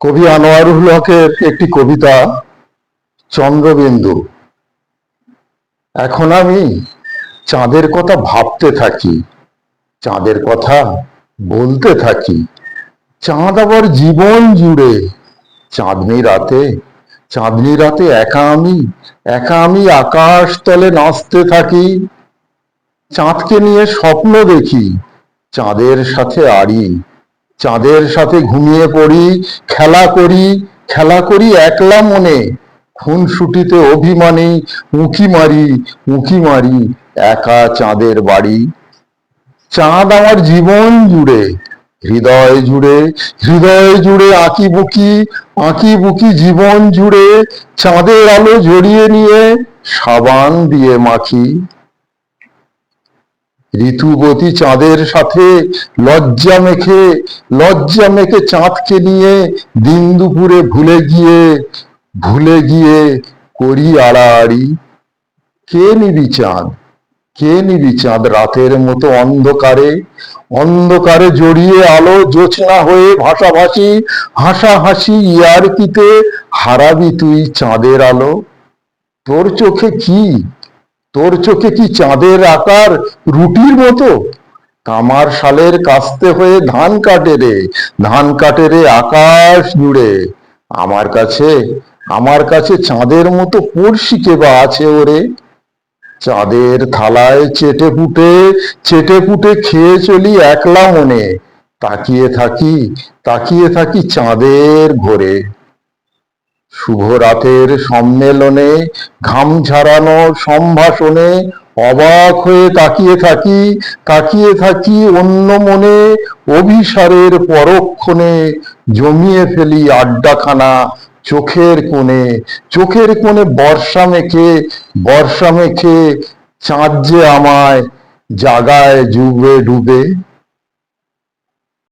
কবি আনোয়ারুল হকের একটি কবিতা, চন্দ্রবিন্দু। এখন আমি চাঁদের কথা ভাবতে থাকি, চাঁদের কথা বলতে থাকি। চাঁদ আবার জীবন জুড়ে, চাঁদনি রাতে চাঁদনি রাতে একা আমি একা আমি আকাশ তলে নাচতে থাকি। চাঁদকে নিয়ে স্বপ্ন দেখি, চাঁদের সাথে আড়ি চাঁদের সাথে ঘুমিয়ে পড়ি, খেলা করি খেলা করি একলা মনে। খুনসুটিতে অভিমানী, উঁকি মারি উঁকি মারি একা চাঁদের বাড়ি। চাঁদ আমার জীবন জুড়ে, হৃদয় জুড়ে হৃদয় জুড়ে আঁকি বুকি আঁকি বুকি জীবন জুড়ে চাঁদের আলো জড়িয়ে নিয়ে সাবান দিয়ে মাখি। ঋতুবতী চাঁদের সাথে লজ্জা মেখে লজ্জা মেখে চাঁদকে নিয়ে দিন দুপুরে ভুলে গিয়ে ভুলে গিয়ে করি আড়াআড়ি। কে নিবি চাঁদ? কে নিবি চাঁদ রাতের মতো অন্ধকারে? অন্ধকারে জড়িয়ে আলো জোছনা হয়ে ভাষাভাষী, হাসাহাসি ইয়ারকিতে হারাবি তুই চাঁদের আলো। তোর চোখে কি? তোর চোখে কি চাঁদের আকার রুটির মতো? কামার শালের কাস্তে হয়ে ধান কাটে রে, ধান কাটে রে আকাশ জুড়ে। আমার কাছে আমার কাছে চাঁদের মতো পড়শি কে বা আছে ওরে? চাঁদের থালায় চেটে পুটে চেটে পুটে খেয়ে চলি একলা মনে। তাকিয়ে থাকি তাকিয়ে থাকি চাঁদের ঘোরে। শুভ রাতের সম্মেলনে, ঘাম ঝাড়ানো সম্ভাষণে অবাক হয়ে তাকিয়ে থাকি তাকিয়ে থাকি অন্য মনে অভিসারের পরক্ষণে, জমিয়ে ফেলি আড্ডাখানা চোখের কোণে। চোখের কোণে বর্ষা মেখে বর্ষা মেখে চাঁদ যে আমায় জাগায় ডুবে ডুবে।